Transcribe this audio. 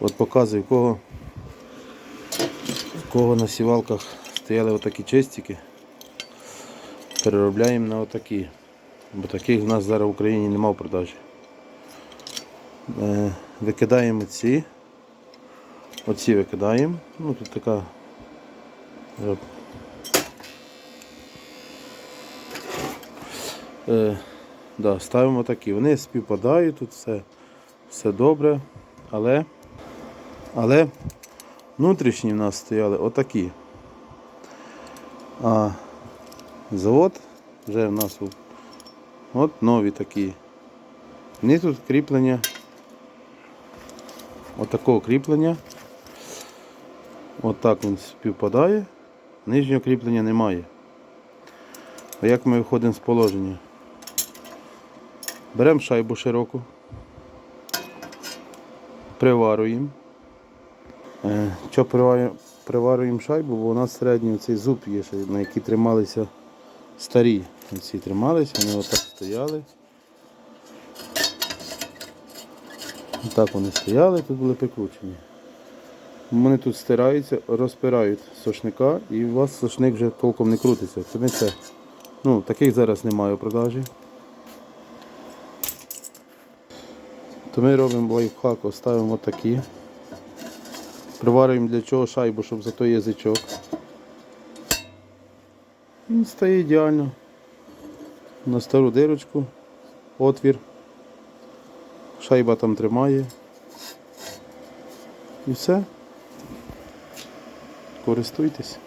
От показую, в кого, в кого на сівалках стояли отакі чистики. Переробляємо на отакі. Бо таких в нас зараз в Україні немає в продажі. Е, викидаємо ці. Оці викидаємо. Ну тут така. е, Е, да, ставимо такі. Вони співпадають, тут все, все добре, але, але внутрішні в нас стояли отакі. А завод вже в нас от нові такі. Вони тут кріплення. Отакого кріплення. Отак він співпадає. Нижнього кріплення немає. А як ми виходимо з положення? Беремо шайбу широку, приварюємо. Е, Що приварюємо, шайбу, бо у нас середній цей зуб є, на який трималися старі. Ці трималися, вони отак стояли. Отак вони стояли, тут були прикручені. Вони тут стираються, розпирають сошника і у вас сошник вже толком не крутиться. Це не це. Ну, таких зараз немає у продажі. То ми робимо лайфхак, ставимо такі. Приварюємо для чого шайбу, щоб за той язичок. Він стає ідеально. На стару дирочку, отвір. Шайба там тримає. І все. Користуйтесь.